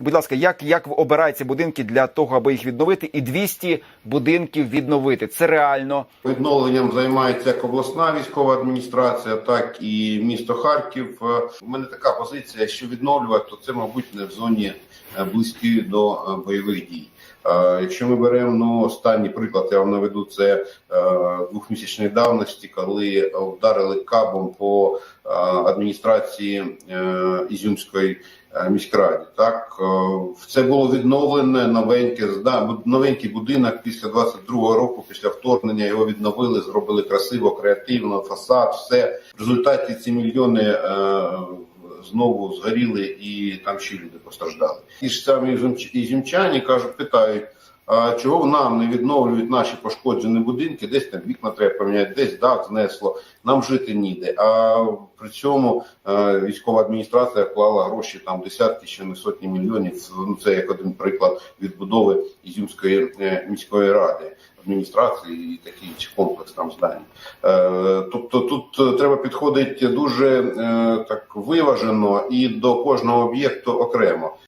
Будь ласка, як, як обираються будинки для того, аби їх відновити, і 200 будинків відновити? Це реально. Відновленням займається як обласна військова адміністрація, так і місто Харків. Е, У мене така позиція, що відновлювати, то це, мабуть, не в зоні е, близькі до е, бойових дій. Якщо ми беремо ну, останній приклад, я вам наведу це двохмісячної давності, коли вдарили кабом по адміністрації е, Ізюмської е, міськраді. Так е, це було відновлене новеньке новенький будинок після 22-го року, після вторгнення його відновили, зробили красиво, креативно, фасад, все в результаті ці мільйони. Знову згоріли і там ще люди постраждали. Ті ж самі ізюмч- ізюмчані кажуть, питають, чого нам не відновлюють наші пошкоджені будинки, десь там вікна треба поміняти, десь дах знесло, нам жити ніде. А при цьому е, військова адміністрація вклала гроші там десятки, чи не сотні мільйонів. Ну це як один приклад відбудови Ізюмської е, міської ради. Адміністрації і такий комплекс там здань. Е, тобто тут треба підходити дуже так виважено і до кожного об'єкту окремо.